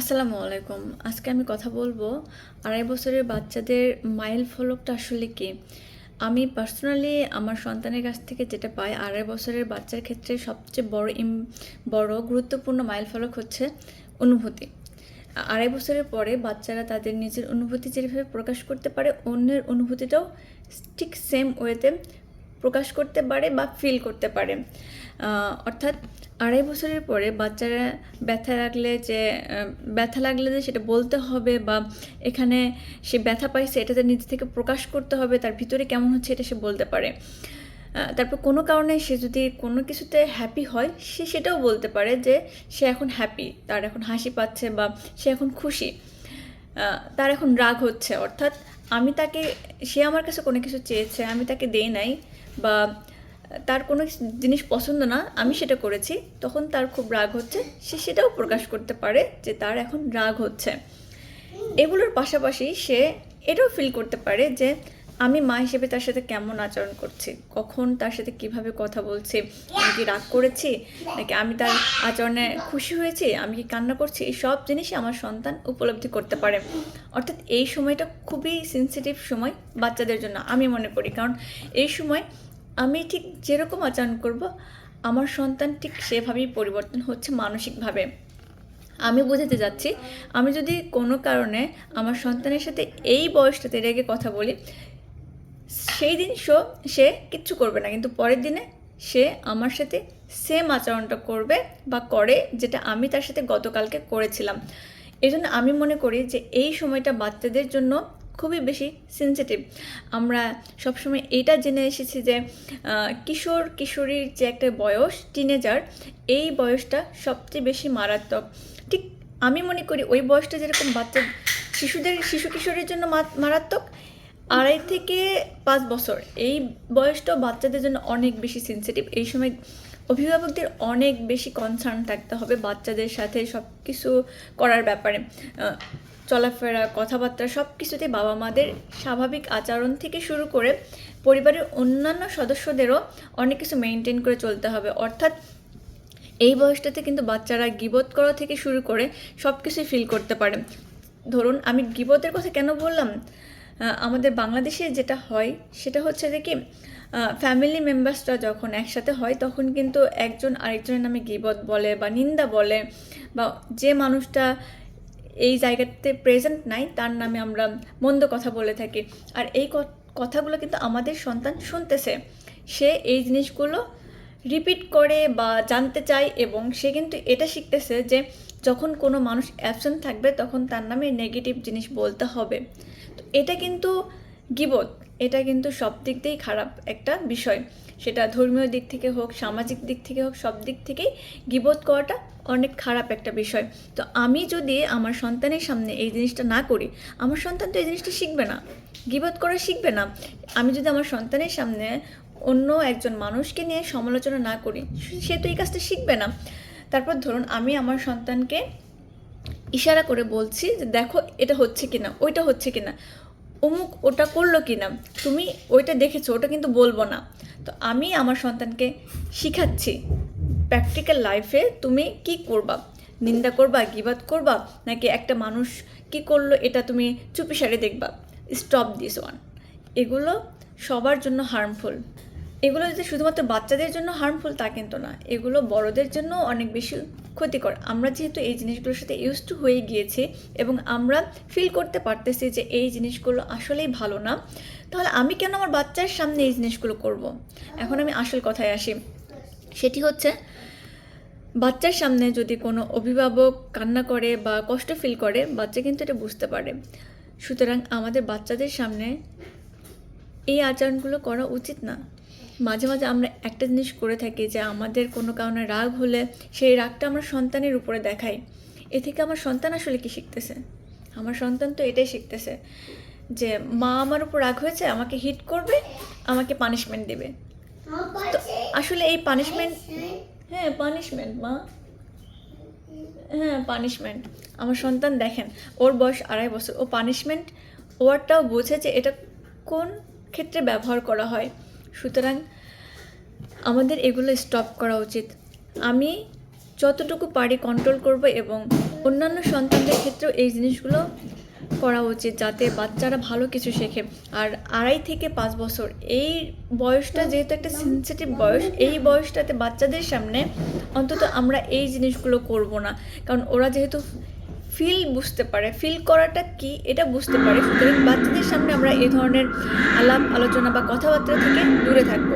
আসসালামু আলাইকুম। আজকে আমি কথা বলব আড়াই বছরের বাচ্চাদের মাইল ফলকটা আসলে কি? আমি পার্সোনালি আমার সন্তানের কাছ থেকে যেটা পাই, আড়াই বছরের বাচ্চার ক্ষেত্রে সবচেয়ে বড় ইম, বড় গুরুত্বপূর্ণ মাইল ফলক হচ্ছে অনুভূতি। আড়াই বছরের পরে বাচ্চারা তাদের নিজের অনুভূতি যেভাবে প্রকাশ করতে পারে, অন্যের অনুভূতিটাও ঠিক সেম ওয়েতে প্রকাশ করতে পারে বা ফিল করতে পারে। অর্থাৎ আড়াই বছরের পরে বাচ্চারা ব্যথা লাগলে যে ব্যথা লাগলে যে সেটা বলতে হবে বা এখানে সে ব্যথা পাইছে এটাতে নিজে থেকে প্রকাশ করতে হবে, তার ভিতরে কেমন হচ্ছে এটা সে বলতে পারে। তারপর কোনো কারণে সে যদি কোনো কিছুতে হ্যাপি হয়, সে সেটাও বলতে পারে যে সে এখন হ্যাপি তার এখন হাসি পাচ্ছে বা সে এখন খুশি। তার এখন রাগ হচ্ছে, অর্থাৎ আমি তাকে, সে আমার কাছে কোনো কিছু চেয়েছে, আমি তাকে দেই নাই বা তার কোনো জিনিস পছন্দ না, আমি সেটা করেছি। তখন তার খুব রাগ হচ্ছে, সে সেটাও প্রকাশ করতে পারে যে তার এখন রাগ হচ্ছে। এগুলোর পাশাপাশি সে এটাও ফিল করতে পারে যে আমি মা হিসেবে তার সাথে কেমন আচরণ করছি? কখন তার সাথে কীভাবে কথা বলছি? আমি কি রাগ করেছি? নাকি আমি তার আচরণে খুশি হয়েছি? আমি কি কান্না করছি? এই সব জিনিসই আমার সন্তান উপলব্ধি করতে পারে। অর্থাৎ এই সময়টা খুবই সেন্সিটিভ সময় বাচ্চাদের জন্য, আমি মনে করি। কারণ এই সময় আমি ঠিক যেরকম আচরণ করব, আমার সন্তান ঠিক সেভাবেই পরিবর্তন হচ্ছে মানসিকভাবে। আমি বোঝাতে যাচ্ছি আমি যদি কোনো কারণে আমার সন্তানের সাথে এই বয়সটাতে রেগে কথা বলি, সেই দিন শো সে কিচ্ছু করবে না। কিন্তু পরের দিনে সে আমার সাথে সেম আচরণটা করবে বা করে যেটা আমি তার সাথে গতকালকে করেছিলাম। এই জন্য আমি মনে করি যে এই সময়টা বাচ্চাদের জন্য খুবই বেশি সেন্সিটিভ আমরা সবসময় এটা জেনে এসেছি যে কিশোর, কিশোরীর যে একটা বয়স টিনেজার এই বয়সটা সবচেয়ে বেশি মারাত্মক। ঠিক আমি মনে করি ওই বয়সটা যেরকম বাচ্চা, শিশুদের, শিশু কিশোরের জন্য মারাত্মক, আড়াই থেকে পাঁচ বছর। এই বয়সটাও বাচ্চাদের জন্য অনেক বেশি সেন্সিটিভ এই সময় অভিভাবকদের অনেক বেশি কনসার্ন থাকতে হবে বাচ্চাদের সাথে সব কিছু করার ব্যাপারে। চলাফেরা, কথাবার্তা সব কিছুতে বাবা মাদের স্বাভাবিক আচরণ থেকে শুরু করে পরিবারের অন্যান্য সদস্যদেরও অনেক কিছু মেনটেন করে চলতে হবে। অর্থাৎ এই বয়সটাতে কিন্তু বাচ্চারা গিবত করা থেকে শুরু করে সব কিছুই ফিল করতে পারে। ধরুন, আমি গিবতের কথা কেন বললাম? আমাদের বাংলাদেশে যেটা হয়, সেটা হচ্ছে যে কি ফ্যামিলি মেম্বার্সরা যখন একসাথে হয়, তখন কিন্তু একজন আরেকজনের নামে গিবত বলে বা নিন্দা বলে বা যে মানুষটা এই জায়গাতে প্রেজেন্ট নাই, তার নামে আমরা মন্দ কথা বলে থাকি। আর এই কথাগুলো কিন্তু আমাদের সন্তান শুনতেছে। সে এই জিনিসগুলো রিপিট করে বা জানতে চায় এবং সে কিন্তু এটা শিখতেছে যে যখন কোনো মানুষ অ্যাবসেন্ট থাকবে, তখন তার নামে নেগেটিভ জিনিস বলতে হবে। তো এটা কিন্তু গিবত, এটা কিন্তু সব দিক দিয়েই খারাপ একটা বিষয়। সেটা ধর্মীয় দিক থেকে হোক, সামাজিক দিক থেকে হোক, সব দিক থেকেই গিবত করাটা অনেক খারাপ একটা বিষয়। তো আমি যদি আমার সন্তানের সামনে এই জিনিসটা না করি, আমার সন্তান তো এই জিনিসটা শিখবে না। গিবত করা শিখবে না। আমি যদি আমার সন্তানের সামনে অন্য একজন মানুষকে নিয়ে সমালোচনা না করি, সে তো এই কাজটা শিখবে না। তারপর ধরুন আমি আমার সন্তানকে ইশারা করে বলছি যে, দেখো এটা হচ্ছে কিনা, ওইটা হচ্ছে কিনা। অমুক ওটা করল কি না তুমি ওইটা দেখেছ, ওটা কিন্তু বলব না। তো আমি আমার সন্তানকে শিখাচ্ছি প্র্যাকটিক্যাল লাইফে তুমি কি করবা? নিন্দা করবা, গিবাদ করবা, নাকি একটা মানুষ কি করল এটা তুমি চুপি সারে দেখবা? স্টপ দিস ওয়ান এগুলো সবার জন্য হার্মফুল এগুলো যদি শুধুমাত্র বাচ্চাদের জন্য হার্মফুল তা কিন্তু না এগুলো বড়দের জন্য অনেক বেশি ক্ষতিকর। আমরা যেহেতু এই জিনিসগুলোর সাথে ইউজ টু হয়ে গিয়েছি এবং আমরা ফিল করতে পারতেছি যে এই জিনিসগুলো আসলেই ভালো না, তাহলে আমি কেন আমার বাচ্চার সামনে এই জিনিসগুলো করব। এখন আমি আসল কথায় আসি। সেটি হচ্ছে, বাচ্চার সামনে যদি কোনো অভিভাবক কান্না করে বা কষ্ট ফিল করে, বাচ্চা কিন্তু এটা বুঝতে পারে। সুতরাং আমাদের বাচ্চাদের সামনে এই আচরণগুলো করা উচিত না। মাঝে মাঝে আমরা একটা জিনিস করে থাকি যে আমাদের কোনো কারণে রাগ হলে সেই রাগটা আমরা সন্তানের উপরে দেখাই। এ থেকে আমার সন্তান আসলে কি শিখতেছে? আমার সন্তান তো এটাই শিখতেছে যে মা আমার উপর রাগ হয়েছে, আমাকে হিট করবে, আমাকে পানিশমেন্ট দেবে। তো আসলে এই পানিশমেন্ট হ্যাঁ পানিশমেন্ট মা। হ্যাঁ পানিশমেন্ট আমার সন্তান দেখেন, ওর বয়স আড়াই বছর। ও পানিশমেন্ট ওয়ার্ডটাও বোঝে যে এটা কোন ক্ষেত্রে ব্যবহার করা হয়। সুতরাং আমাদের এগুলো স্টপ করা উচিত। আমি যতটুকু পারি কন্ট্রোল করব এবং অন্যান্য সন্তানদের ক্ষেত্রেও এই জিনিসগুলো করা উচিত যাতে বাচ্চারা ভালো কিছু শেখে। আর আড়াই থেকে পাঁচ বছর, এই বয়সটা যেহেতু একটা সেন্সিটিভ বয়স, এই বয়সটাতে বাচ্চাদের সামনে অন্তত আমরা এই জিনিসগুলো করব না। কারণ ওরা যেহেতু ফিল বুঝতে পারে ফিল করাটা কি, এটা বুঝতে পারে। সুতরাং বাচ্চাদের সামনে আমরা এ ধরনের আলাপ, আলোচনা বা কথাবার্তা থেকে দূরে থাকব।